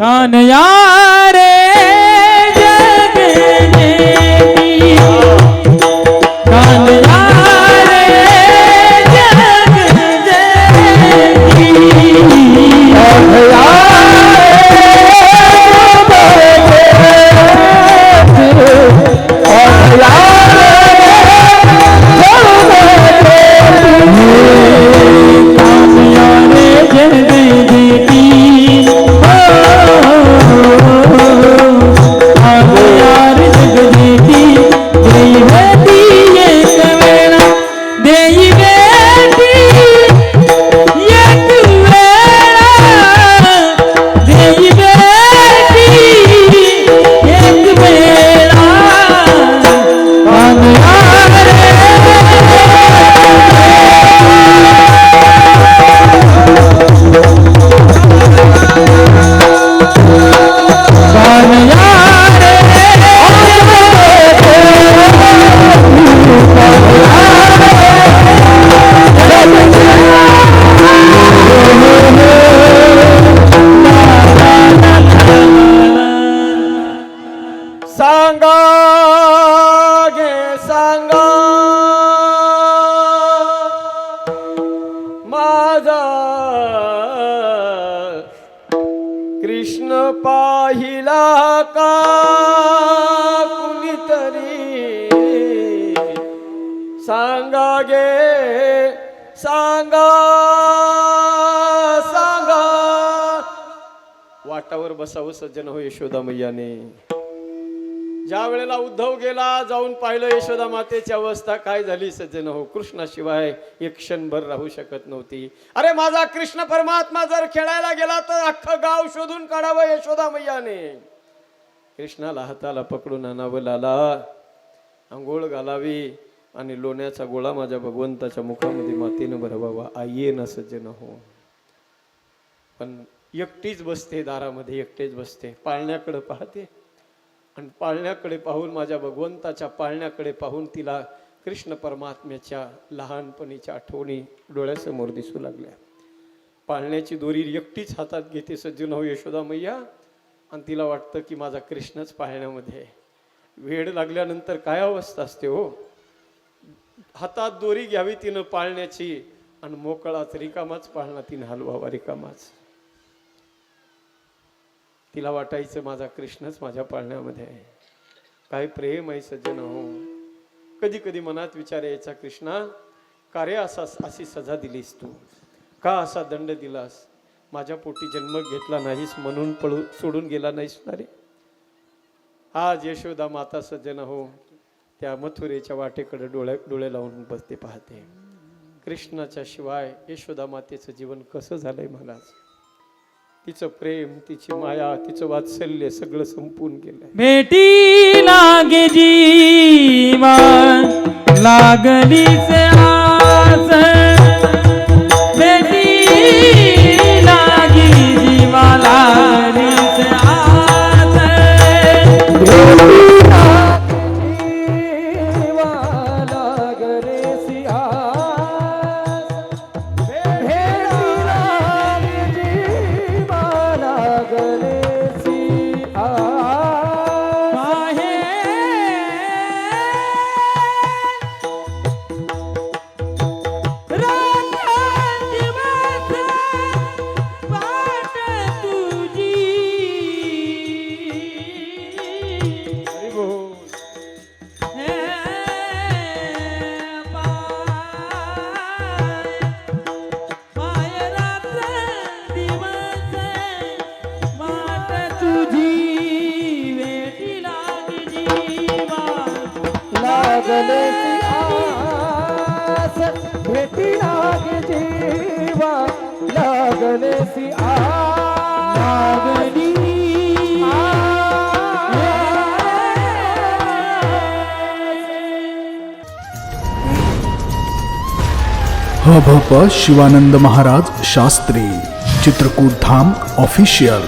कानया रे कृष्ण पाहिला का? कुणीतरी सांगा गे सांगा सांगा. वाटावर बसावं सज्जन हो यशोदा मैयाने. ज्या वेळेला उद्धव गेला जाऊन पाहिलं यशोदा मातेची अवस्था काय झाली सज्जन? हो कृष्णाशिवाय एक क्षणभर राहू शकत नव्हती. अरे माझा कृष्ण परमात्मा जर खेळायला गेला तर अख्खं गाव शोधून काढावं यशोदा मैयाने. कृष्णाला हाताला पकडून आणावं लाला. आंघोळ घालावी आणि लोण्याचा गोळा माझ्या भगवंताच्या मुखामध्ये मातीनं भरवावा. आई ना सज्जन हो. पण एकटीच बसते दारामध्ये एकटेच बसते. पाळण्याकडे पाहते. आणि पाळण्याकडे पाहून माझ्या भगवंताच्या पाळण्याकडे पाहून तिला कृष्ण परमात्म्याच्या लहानपणीच्या आठवणी डोळ्यासमोर दिसू लागल्या. पाळण्याची दोरी एकटीच हातात घेते सज्जन हो यशोदा मैया. आणि तिला वाटतं की माझा कृष्णच पाळण्यामध्ये आहे. वेळ लागल्यानंतर काय अवस्था असते हो? हातात दोरी घ्यावी तिनं पाळण्याची आणि मोकळाच रिकामाच पाळणा तिनं हलवावा रिकामाच. तिला वाटायचं माझा कृष्णच माझ्या पाळण्यामध्ये आहे. काय प्रेम आहे सज्जन हो. कधी कधी मनात विचार यायचा कृष्णा का रे असा अशी सजा दिलीस तू? का असा दंड दिलास? माझ्या पोटी जन्म घेतला नाहीस म्हणून पळू सोडून गेला नाहीस ना रे? आज यशोदा माता सज्जन हो. त्या मथुरेच्या वाटेकडे डोळ्या डोळे लावून बसते पाहते. कृष्णाच्या शिवाय यशोदा मातेचं जीवन कसं झालंय महाराज तिचं प्रेम तिची माया तिचं वात्सल्य सगळं संपून गेलं भेटी लागे जीवा लागली आस लागले आस भेटी लागे जीवा लागले सी लागली. हभप शिवानंद महाराज शास्त्री चित्रकूट धाम ऑफिशियल